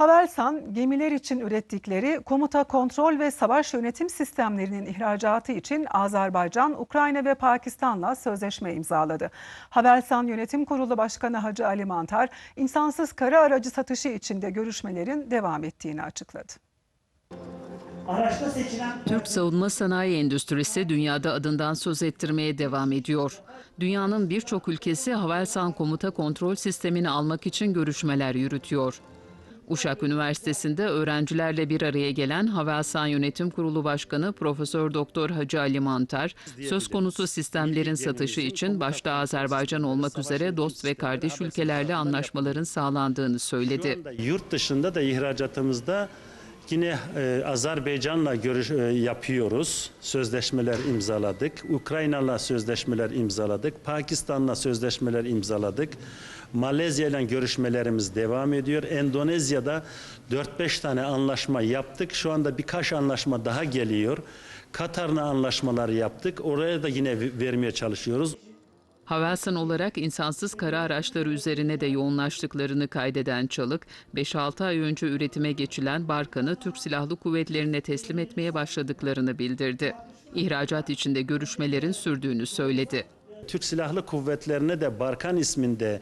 Havelsan gemiler için ürettikleri komuta kontrol ve savaş yönetim sistemlerinin ihracatı için Azerbaycan, Ukrayna ve Pakistan'la sözleşme imzaladı. Havelsan Yönetim Kurulu Başkanı Hacı Ali Mantar, insansız kara aracı satışı için de görüşmelerin devam ettiğini açıkladı. Araçta seçilen Türk savunma sanayi endüstrisi dünyada adından söz ettirmeye devam ediyor. Dünyanın birçok ülkesi Havelsan komuta kontrol sistemini almak için görüşmeler yürütüyor. Uşak Üniversitesi'nde öğrencilerle bir araya gelen Havelsan Yönetim Kurulu Başkanı Profesör Doktor Hacı Ali Mantar, söz konusu sistemlerin satışı için başta Azerbaycan olmak üzere dost ve kardeş ülkelerle anlaşmaların sağlandığını söyledi. Yurt dışında da ihracatımızda yine e, Azerbaycan'la görüş e, yapıyoruz. Sözleşmeler imzaladık. Ukrayna'la sözleşmeler imzaladık. Pakistan'la sözleşmeler imzaladık. Malezya ile görüşmelerimiz devam ediyor. Endonezya'da 4-5 tane anlaşma yaptık. Şu anda birkaç anlaşma daha geliyor. Katar'la anlaşmalar yaptık. Oraya da yine vermeye çalışıyoruz. Havelsan olarak insansız kara araçları üzerine de yoğunlaştıklarını kaydeden Çalık, 5-6 ay önce üretime geçilen Barkan'ı Türk Silahlı Kuvvetlerine teslim etmeye başladıklarını bildirdi. İhracat içinde görüşmelerin sürdüğünü söyledi. Türk Silahlı Kuvvetlerine de Barkan isminde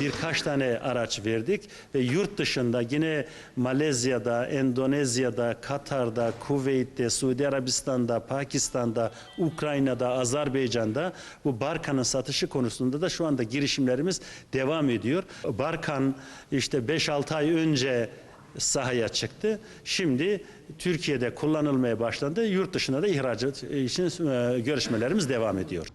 birkaç tane araç verdik ve yurt dışında yine Malezya'da, Endonezya'da, Katar'da, Kuveyt'te, Suudi Arabistan'da, Pakistan'da, Ukrayna'da, Azerbaycan'da bu Barkan'ın satışı konusunda da şu anda girişimlerimiz devam ediyor. Barkan işte 5-6 ay önce sahaya çıktı. Şimdi Türkiye'de kullanılmaya başlandı. Yurt dışına da ihracat için e, görüşmelerimiz devam ediyor.